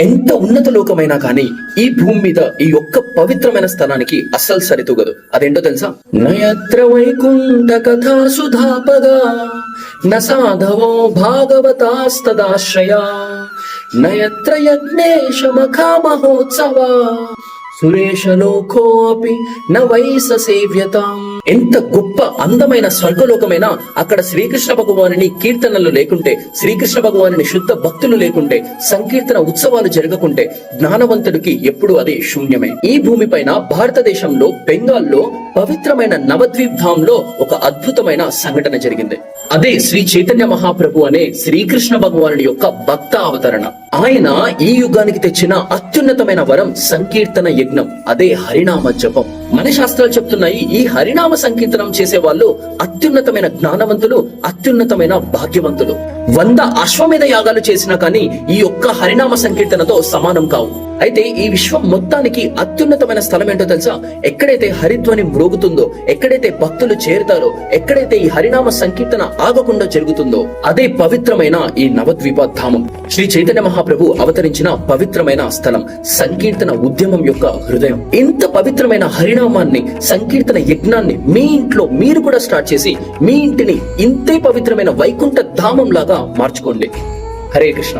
ఎంత ఉన్నత లోకమైనా కానీ ఈ భూమి మీద ఈ ఒక్క పవిత్రమైన స్థలానికి అస్సలు సరితూగదు. అదేంటో తెలుసా? నయత్ర వైకుంఠ కథా సుధాపగా న సాధవో భాగవతాస్తదాశ్రయా నయత్ర యజ్ఞేశ మఖా మహోత్సవా సురేష లోకోపి న వై సేవ్యతాం. ఎంత గొప్ప అందమైన స్వర్గలోకమైనా అక్కడ శ్రీకృష్ణ భగవానుని కీర్తనలు లేకుంటే శ్రీకృష్ణ భగవానుని శుద్ధ భక్తులు లేకుంటే సంకీర్తన ఉత్సవాలు జరగకుంటే జ్ఞానవంతుడికి ఎప్పుడు అది శూన్యమే. ఈ భూమి పైన భారతదేశంలో బెంగాల్లో పవిత్రమైన నవద్వీప్ ధామ్లో ఒక అద్భుతమైన సంఘటన జరిగింది. అదే శ్రీ చైతన్య మహాప్రభు అనే శ్రీకృష్ణ భగవానుడి యొక్క భక్త అవతరణ ఆయన ఈ యుగానికి తెచ్చిన అత్యున్నతమైన వరం సంకీర్తన యజ్ఞం అదే హరినామ జపం. మన శాస్త్రాలు చెప్తున్నాయి. ఈ హరినామ సంకీర్తనం చేసే వాళ్ళు అత్యున్నతమైన జ్ఞానవంతులు అత్యున్నతమైన భాగ్యవంతులు. వంద అశ్వమేధ యాగాలు చేసినా కానీ ఈ ఒక్క హరినామ సంకీర్తనతో సమానం కావు. అయితే ఈ విశ్వం మొత్తానికి అత్యున్నతమైన స్థలం ఏంటో తెలుసా? ఎక్కడైతే హరిధ్వని మ్రోగుతుందో ఎక్కడైతే భక్తులు చేరుతారో ఎక్కడైతే ఈ హరినామ సంకీర్తన ఆగకుండా జరుగుతుందో అదే పవిత్రమైన ఈ నవద్వీప ధామం. శ్రీ చైతన్య మహాప్రభు అవతరించిన పవిత్రమైన స్థలం సంకీర్తన ఉద్యమం యొక్క హృదయం. ఇంత పవిత్రమైన హరినామాన్ని సంకీర్తన యజ్ఞాన్ని మీ ఇంట్లో మీరు కూడా స్టార్ట్ చేసి మీ ఇంటిని ఇంతే పవిత్రమైన వైకుంఠ ధామం లాగా మార్చుకోండి. హరే కృష్ణ.